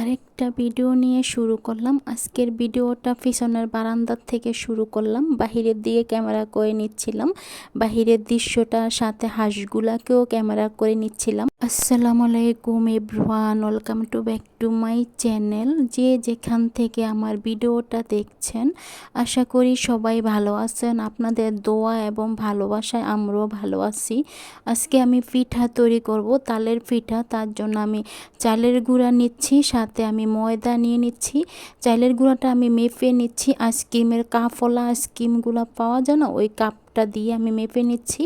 আরেকটা ভিডিও নিয়ে শুরু করলাম। আজকের ভিডিওটা পিছনের বারান্দার থেকে শুরু করলাম। বাহিরের দিকে ক্যামেরা করে নিচ্ছিলাম। বাহিরের দৃশ্যটা সাথে হাঁসগুলাকেও ক্যামেরা করে নিচ্ছিলাম। আসসালামু আলাইকুম everyone, welcome to back to my channel. যে যেখান থেকে আমার ভিডিওটা দেখছেন, আশা করি সবাই ভালো আছেন। আপনাদের দোয়া এবং ভালোবাসায় আমরাও ভালো আছি। আজকে আমি পিঠা তৈরি করব। তালের পিঠা, তার জন্য আমি চালের গুঁড়া নিচ্ছি, সাথে আমি ময়দা নিয়ে নিচ্ছি, চাইলের গুঁড়াটা আমি মেপে নিচ্ছি, আইসক্রিমের কাপওয়ালা আইসক্রিমগুলো পাওয়া যায় না ওই কাপটা দিয়ে আমি মেপে নিচ্ছি।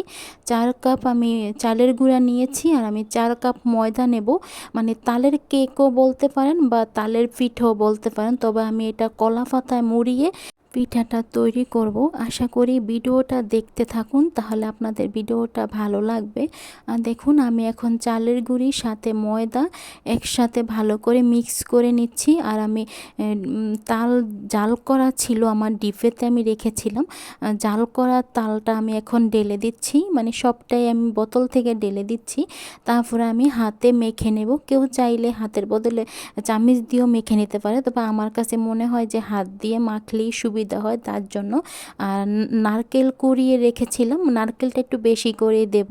চার কাপ আমি চালের গুঁড়া নিয়েছি আর আমি চার কাপ ময়দা নেব। মানে তালের কেকও বলতে পারেন বা তালের পিঠেও বলতে পারেন, তবে আমি এটা কলা পাতায় মুড়িয়ে পিঠাটা তৈরি করব। আশা করি ভিডিওটা দেখতে থাকুন, তাহলে আপনাদের ভিডিওটা ভালো লাগবে। আর দেখুন, আমি এখন চালের গুঁড়ি, সাথে ময়দা একসাথে ভালো করে মিক্স করে নিচ্ছি। আর আমি তাল, জাল করা ছিল আমার ডিপেতে আমি রেখেছিলাম। জাল করা তালটা আমি এখন ডেলে দিচ্ছি। মানে সবটাই আমি বোতল থেকে ডেলে দিচ্ছি। তারপরে আমি হাতে মেখে নেব। কেউ চাইলে হাতের বদলে চামিচ দিয়েও মেখে নিতে পারে। তবে আমার কাছে মনে হয় যে হাত দিয়ে মাখলেই সুবিধা সুবিধা হয় তার জন্য। আর নারকেল কুড়িয়ে রেখেছিলাম, নারকেলটা একটু বেশি করে দেব।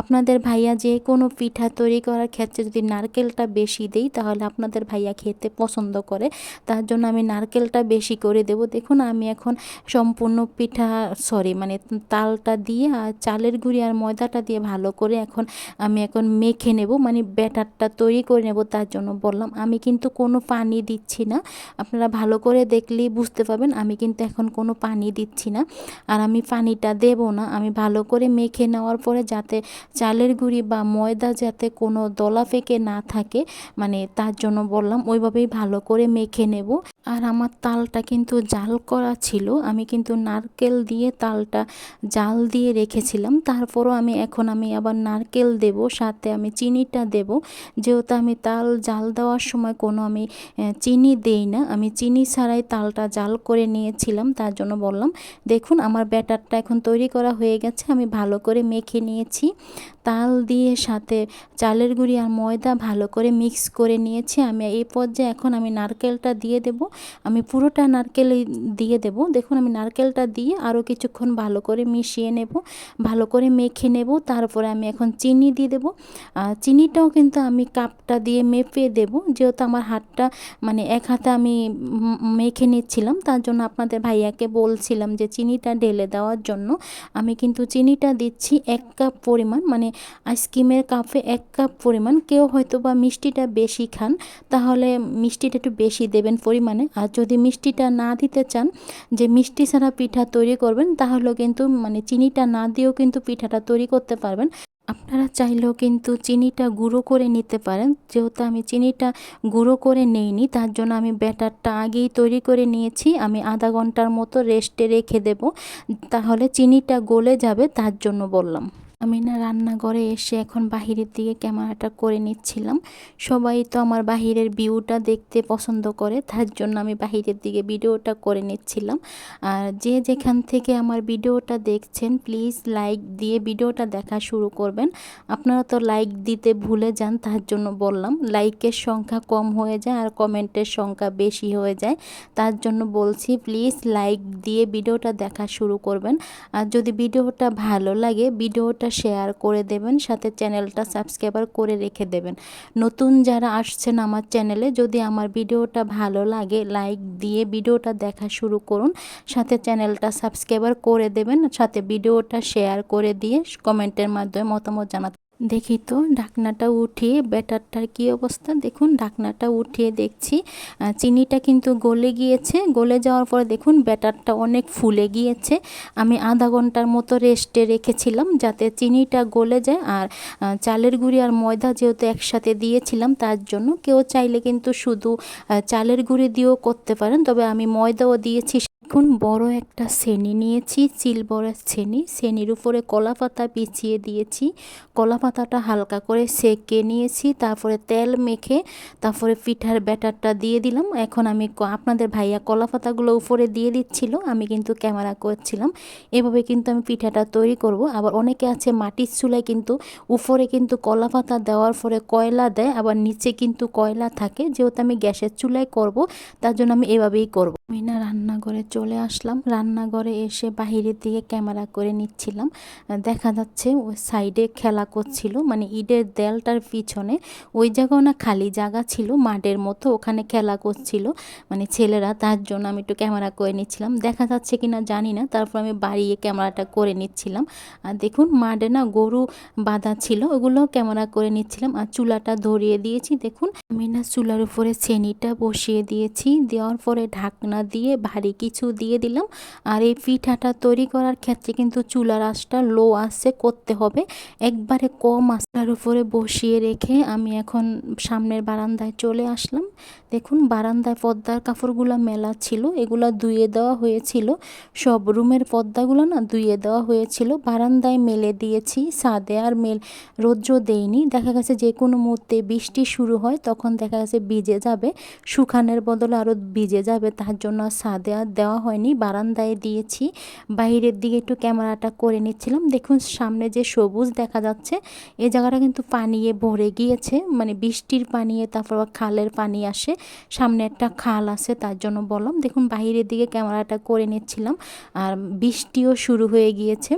আপনাদের ভাইয়া যে কোনো পিঠা তৈরি করার ক্ষেত্রে যদি নারকেলটা বেশি দেই, তাহলে আপনাদের ভাইয়া খেতে পছন্দ করে। তার জন্য আমি নারকেলটা বেশি করে দেব। দেখুন, আমি এখন সম্পূর্ণ পিঠা, সরি মানে তালটা দিয়ে আর চালের গুঁড়ি আর ময়দাটা দিয়ে ভালো করে এখন আমি এখন মেখে নেব মানে ব্যাটারটা তৈরি করে নেব তার জন্য বললাম। আমি কিন্তু কোনো পানি দিচ্ছি না। আপনারা ভালো করে দেখলেই বুঝতে পারবেন, আমি কিন্তু কিন্তু এখন কোনো পানি দিচ্ছি না। আর আমি পানিটা দেব না। আমি ভালো করে মেখে নেওয়ার পরে যাতে চালের গুঁড়ি বা ময়দা যাতে কোনো দলা ফেকে না থাকে মানে তার জন্য বললাম ওইভাবেই ভালো করে মেখে নেব। আর আমার তালটা কিন্তু জাল করা ছিল। আমি কিন্তু নারকেল দিয়ে তালটা জাল দিয়ে রেখেছিলাম। তারপরও আমি এখন আমি আবার নারকেল দেব, সাথে আমি চিনিটা দেব। যেহেতু আমি তাল জাল দেওয়ার সময় কোনো আমি চিনি দেই না। আমি চিনি ছাড়াই তালটা জাল করে নিয়েছিলাম তার জন্য বললাম, দেখুন, আমার ব্যাটারটা এখন তৈরি করা হয়ে গেছে, আমি ভালো করে মেখে নিয়েছি। তাল দিয়ে সাথে চালের গুঁড়ি আর ময়দা ভালো করে মিক্স করে নিয়েছি। আমি এই পর্যায়ে এখন আমি নারকেলটা দিয়ে দেব। আমি পুরোটা নারকেল দিয়ে দেব। দেখুন, আমি নারকেলটা দিয়ে আরও কিছুক্ষণ ভালো করে মিশিয়ে নেব, ভালো করে মেখে নেব। তারপরে আমি এখন চিনি দিয়ে দেব। চিনিটাও কিন্তু আমি কাপটা দিয়ে মেপে দেব। যেহেতু আমার হাতটা মানে এক হাতে আমি মেখে নিচ্ছিলাম, তার জন্য আপনাদের ভাইয়াকে বলছিলাম যে চিনিটা ঢেলে দেওয়ার জন্য, আমি কিন্তু চিনিটা দিচ্ছি এক কাপ পরিমাণ মানে আইসক্রিমের কাপে এক কাপ পরিমাণ। কেউ হয়তো বা মিষ্টিটা বেশি খান, তাহলে মিষ্টিটা একটু বেশি দেবেন পরিমাণে। আর যদি মিষ্টিটা না দিতে চান, যে মিষ্টি ছাড়া পিঠা তৈরি করবেন তাহলেও কিন্তু মানে চিনিটা না দিয়েও কিন্তু পিঠাটা তৈরি করতে পারবেন। আপনারা চাইলেও কিন্তু চিনিটা গুঁড়ো করে নিতে পারেন। যেহেতু আমি চিনিটা গুঁড়ো করে নেইনি, তার জন্য আমি ব্যাটারটা আগেই তৈরি করে নিয়েছি। আমি আধা ঘণ্টার মতো রেস্টে রেখে দেব। তাহলে চিনিটা গলে যাবে, তার জন্য বললাম। আমি না রান্নাঘরে এসে এখন বাহিরের দিকে ক্যামেরাটা করে নিচ্ছিলাম। সবাই তো আমার বাহিরের ভিউটা দেখতে পছন্দ করে, তার জন্য আমি বাহিরের দিকে ভিডিওটা করে নিচ্ছিলাম। আর যে যেখান থেকে আমার ভিডিওটা দেখছেন প্লিজ লাইক দিয়ে ভিডিওটা দেখা শুরু করবেন। আপনারা তো লাইক দিতে ভুলে যান, তার জন্য বললাম। লাইকের সংখ্যা কম হয়ে যায় আর কমেন্টের সংখ্যা বেশি হয়ে যায়। তার জন্য বলছি প্লিজ লাইক দিয়ে ভিডিওটা দেখা শুরু করবেন। আর যদি ভিডিওটা ভালো লাগে, ভিডিওটা শেয়ার করে দেবেন, সাথে চ্যানেলটা সাবস্ক্রাইবার করে রেখে দেবেন। নতুন যারা আসছেন আমার চ্যানেলে, যদি আমার ভিডিওটা ভালো লাগে, লাইক দিয়ে ভিডিওটা দেখা শুরু করুন, সাথে চ্যানেলটা সাবস্ক্রাইবার করে দেবেন, সাথে ভিডিওটা শেয়ার করে দিয়ে কমেন্টের মাধ্যমে মতামত জানাতে দেখি তো, ঢাকনাটা উঠিয়ে ব্যাটারটার কী অবস্থা? দেখুন, ঢাকনাটা উঠিয়ে দেখছি। চিনিটা কিন্তু গলে গিয়েছে। গলে যাওয়ার পরে দেখুন, ব্যাটারটা অনেক ফুলে গিয়েছে। আমি আধা ঘণ্টার মতো রেস্টে রেখেছিলাম যাতে চিনিটা গলে যায়। আর চালের গুঁড়ি আর ময়দা যেহেতু একসাথে দিয়েছিলাম, তার জন্য কেউ চাইলে কিন্তু শুধু চালের গুঁড়ি দিয়েও করতে পারেন। তবে আমি ময়দাও দিয়েছি দেখুন বড় একটা শ্রেণি নিয়েছি সিলভারের শ্রেণি। শ্রেণির উপরে কলা পাতা বিছিয়ে দিয়েছি। কলা পাতাটা হালকা করে সেকে নিয়েছি, তারপরে তেল মেখে, তারপরে পিঠার ব্যাটারটা দিয়ে দিলাম। এখন আমি আপনাদের ভাইয়া কলা পাতাগুলো উপরে দিয়ে দিচ্ছিল, আমি কিন্তু ক্যামেরা করছিলাম। এভাবে কিন্তু আমি পিঠাটা তৈরি করব। আবার অনেকে আছে মাটির চুলায় কিন্তু উপরে কিন্তু কলা পাতা দেওয়ার পরে কয়লা দেয়, আবার নিচে কিন্তু কয়লা থাকে। যেহেতু আমি গ্যাসের চুলায় করব, তার জন্য আমি এভাবেই করব। আমি না রান্নাঘরে চলে আসলাম। রান্নাঘরে এসে বাহিরের দিকে ক্যামেরা করে নিচ্ছিলাম। দেখা যাচ্ছে ওই সাইডে খেলা করছিল। মানে ইটের দেয়ালটার পিছনে ওই জায়গাও না খালি জায়গা ছিল, মাঠের মতো ওখানে খেলা করছিল। মানে ছেলেরা, তার জন্য আমি একটু ক্যামেরা করে নিচ্ছিলাম। দেখা যাচ্ছে কি না জানি না। তারপর আমি বাড়িয়ে ক্যামেরাটা করে নিচ্ছিলাম। আর দেখুন, মাঠে না গরু বাঁধা ছিল ওগুলো ক্যামেরা করে নিচ্ছিলাম। আর চুলাটা ধরিয়ে দিয়েছি। দেখুন, আমি না চুলার উপরে চেনিটা বসিয়ে দিয়েছি। দেওয়ার পরে ঢাকনা দিয়ে ভারী কিছু দিয়ে দিলাম। আর এই পিঠাটা তৈরি করার ক্ষেত্রে কিন্তু চুলার আঁচটা লো আঁচে করতে হবে। একবারে কম আঁচটার উপরে বসিয়ে রেখে আমি এখন সামনের বারান্দায় চলে আসলাম। দেখুন, বারান্দায় পর্দার কাপড়গুলো মেলা ছিল, এগুলো ধুয়ে দেওয়া হয়েছিল। সব রুমের পর্দাগুলো না ধুয়ে দেওয়া হয়েছিল। বারান্দায় মেলে দিয়েছি, ছাদে আর মেল, রৌদ্র দেইনি। দেখা গেছে যে কোনো মুহূর্তে বৃষ্টি শুরু হয়, তখন দেখা গেছে ভিজে যাবে। শুকানোর বদলে আরও ভিজে যাবে, তার জন্য ছাদে আর দেওয়া হয়নি, বারান্দায় দিয়েছি। বাইরের দিকে একটু ক্যামেরাটা করে নিচ্ছিলাম। দেখুন, সামনে যে সবুজ দেখা যাচ্ছে এই জায়গাটা কিন্তু পানিয়ে ভরে গিয়েছে। মানে বৃষ্টির পানিয়ে, তারপর খালের পানি আসে। সামনে একটা খাল আছে, তার জন্য বললাম। দেখুন বাইরের দিকে ক্যামেরাটা করে নিচ্ছিলাম। আর বৃষ্টিও শুরু হয়ে গিয়েছে।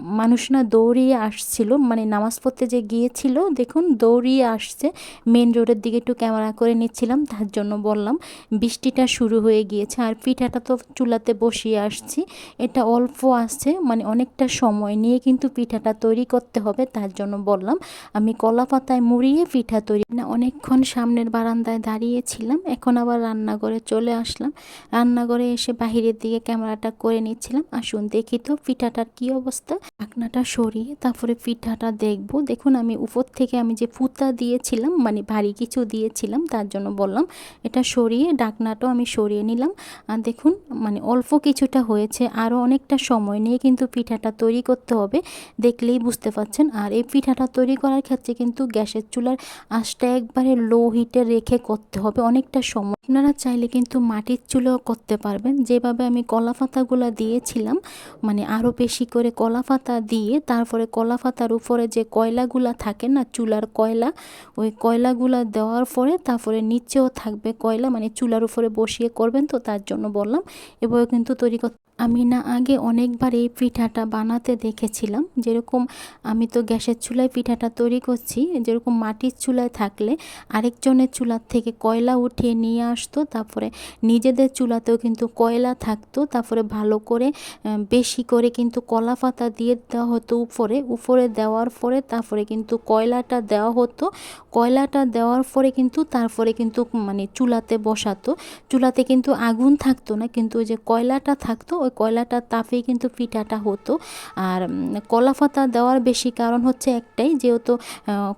মানুষ না দৌড়িয়ে আসছিল। মানে নামাজ পড়তে যে গিয়েছিল, দেখুন, দৌড়িয়ে আসছে। মেন রোডের দিকে একটু ক্যামেরা করে নিচ্ছিলাম, তার জন্য বললাম। বৃষ্টিটা শুরু হয়ে গিয়েছে। আর পিঠাটা তো চুলাতে বসিয়ে আসছি। এটা অল্প আছে মানে অনেকটা সময় নিয়ে কিন্তু পিঠাটা তৈরি করতে হবে, তার জন্য বললাম। আমি কলা পাতায় মুড়িয়ে পিঠা তৈরি না, অনেকক্ষণ সামনের বারান্দায় দাঁড়িয়েছিলাম। এখন আবার রান্নাঘরে চলে আসলাম। রান্নাঘরে এসে বাহিরের দিকে ক্যামেরাটা করে নিচ্ছিলাম। আসুন দেখি তো পিঠাটার কি অবস্থা। ঢাকনাটা সরিয়ে তারপরে পিঠাটা দেখব। দেখুন, আমি উপর থেকে আমি যে ফুতা দিয়েছিলাম মানে ভারী কিছু দিয়েছিলাম, তার জন্য বললাম, এটা সরিয়ে ডাকনাটাও আমি সরিয়ে নিলাম। আর দেখুন মানে অল্প কিছুটা হয়েছে। আরও অনেকটা সময় নিয়ে কিন্তু পিঠাটা তৈরি করতে হবে। দেখলেই বুঝতে পারছেন। আর এই পিঠাটা তৈরি করার ক্ষেত্রে কিন্তু গ্যাসের চুলার আঁচটা একবারে লো হিটে রেখে করতে হবে অনেকটা সময়। আপনারা চাইলে কিন্তু মাটির চুলাও করতে পারবেন। যেভাবে আমি কলা পাতাগুলো দিয়েছিলাম মানে আরও বেশি করে কলা পাতা দিয়ে, তারপরে কলা পাতার উপরে যে কয়লাগুলা থাকে না, চুলার কয়লা, ওই কয়লাগুলা দেওয়ার পরে তারপরে নিচেও থাকবে কয়লা মানে চুলার উপরে বসিয়ে করবেন তো, তার জন্য বললাম। এভাবে কিন্তু তৈরি করতে আমি না আগে অনেকবার এই পিঠাটা বানাতে দেখেছিলাম। যেরকম আমি তো গ্যাসের চুলায় পিঠাটা তৈরি করছি, যেরকম মাটির চুলায় থাকলে আরেকজনের চুলার থেকে কয়লা উঠিয়ে নিয়ে আসতো, তারপরে নিজেদের চুলাতেও কিন্তু কয়লা থাকতো, তারপরে ভালো করে বেশি করে কিন্তু কলা পাতা দিয়ে দেওয়া হতো উপরে উপরে দেওয়ার পরে তারপরে কিন্তু কয়লাটা দেওয়া হতো, কয়লাটা দেওয়ার পরে কিন্তু তারপরে কিন্তু মানে চুলাতে বসাতো, চুলাতে কিন্তু আগুন থাকতো না, কিন্তু ওই যে কয়লাটা থাকতো, ওই কয়লাটার তাপেই কিন্তু পিঠাটা হতো। আর কলা পাতা দেওয়ার বেশি কারণ হচ্ছে একটাই, যেহেতু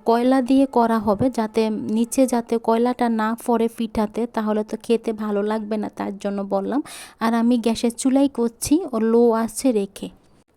কয়লা দিয়ে করা হবে যাতে, নিচে যাতে কয়লাটা না ফরে পিঠাতে, তাহলে তো খেতে ভালো লাগবে না, তার জন্য বললাম। আর আমি গ্যাসের চুলাই করছি ও লো আছে রেখে।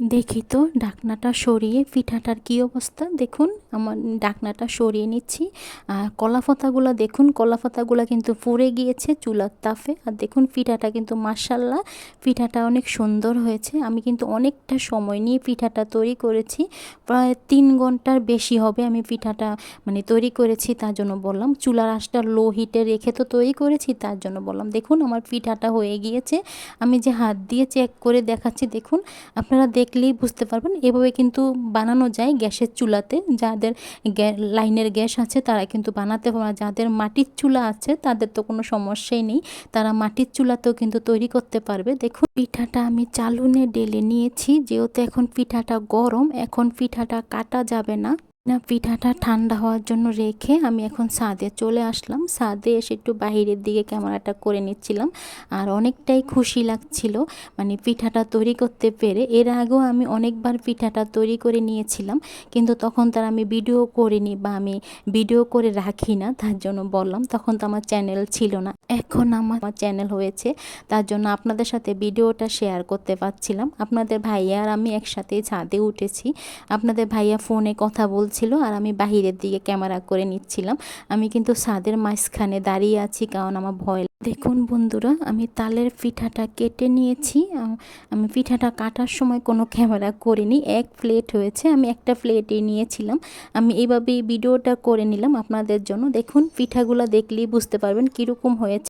দেখি তো, ডাকনাটা সরিয়ে পিঠাটার কি অবস্থা? দেখুন, আমার ডাকনাটা সরিয়ে নিচ্ছি। আর কলা পাতাগুলো দেখুন, কলা পাতাগুলো কিন্তু পুড়ে গিয়েছে চুলার তাপে। আর দেখুন, পিঠাটা কিন্তু মার্শাল্লাহ পিঠাটা অনেক সুন্দর হয়েছে। আমি কিন্তু অনেকটা সময় নিয়ে পিঠাটা তৈরি করেছি, প্রায় তিন ঘণ্টার বেশি হবে আমি পিঠাটা মানে তৈরি করেছি তার জন্য বললাম। চুলার আঁচটা লো হিটে রেখে তো তৈরি করেছি তার জন্য বললাম। দেখুন, আমার পিঠাটা হয়ে গিয়েছে। আমি যে হাত দিয়ে চেক করে দেখাচ্ছি, দেখুন, আপনারা দেখলেই বুঝতে পারবেন। এভাবে কিন্তু বানানো যায় গ্যাসের চুলাতে। যাদের লাইনের গ্যাস আছে তারা কিন্তু বানাতে পারে যাদের মাটির চুলা আছে তাদের তো কোনো সমস্যাই নেই। তারা মাটির চুলাতেও কিন্তু তৈরি করতে পারবে। দেখুন, পিঠাটা আমি চালুনে ডেলে নিয়েছি। যেহেতু এখন পিঠাটা গরম, এখন পিঠাটা কাটা যাবে না। না, পিঠাটা ঠান্ডা হওয়ার জন্য রেখে আমি এখন ছাদে চলে আসলাম। ছাদে এসে একটু বাইরের দিকে ক্যামেরাটা করে নিচ্ছিলাম। আর অনেকটাই খুশি লাগছিল মানে পিঠাটা তৈরি করতে পেরে। এর আগেও আমি অনেকবার পিঠাটা তৈরি করে নিয়েছিলাম, কিন্তু তখন তার আমি ভিডিও করিনি বা আমি ভিডিও করে রাখি না, তার জন্য বললাম। তখন তো আমার চ্যানেল ছিল না। এখন আমার চ্যানেল হয়েছে, তার জন্য আপনাদের সাথে ভিডিওটা শেয়ার করতে পারছিলাম। আপনাদের ভাইয়া আর আমি একসাথে ছাদে উঠেছি। আপনাদের ভাইয়া ফোনে কথা বলছিল আর আমি বাহিরের দিকে ক্যামেরা করে নিচ্ছিলাম। আমি কিন্তু ছাদের মাঝখানে দাঁড়িয়ে আছি কারণ আমার ভয় দেখুন বন্ধুরা, আমি তালের পিঠাটা কেটে নিয়েছি। আমি পিঠাটা কাটার সময় কোনো ক্যামেরা করিনি। এক প্লেট হয়েছে, আমি একটা প্লেটই নিয়েছিলাম। আমি এইভাবেই ভিডিওটা করে নিলাম আপনাদের জন্য। দেখুন, পিঠাগুলো দেখলেই বুঝতে পারবেন কীরকম হয়েছে।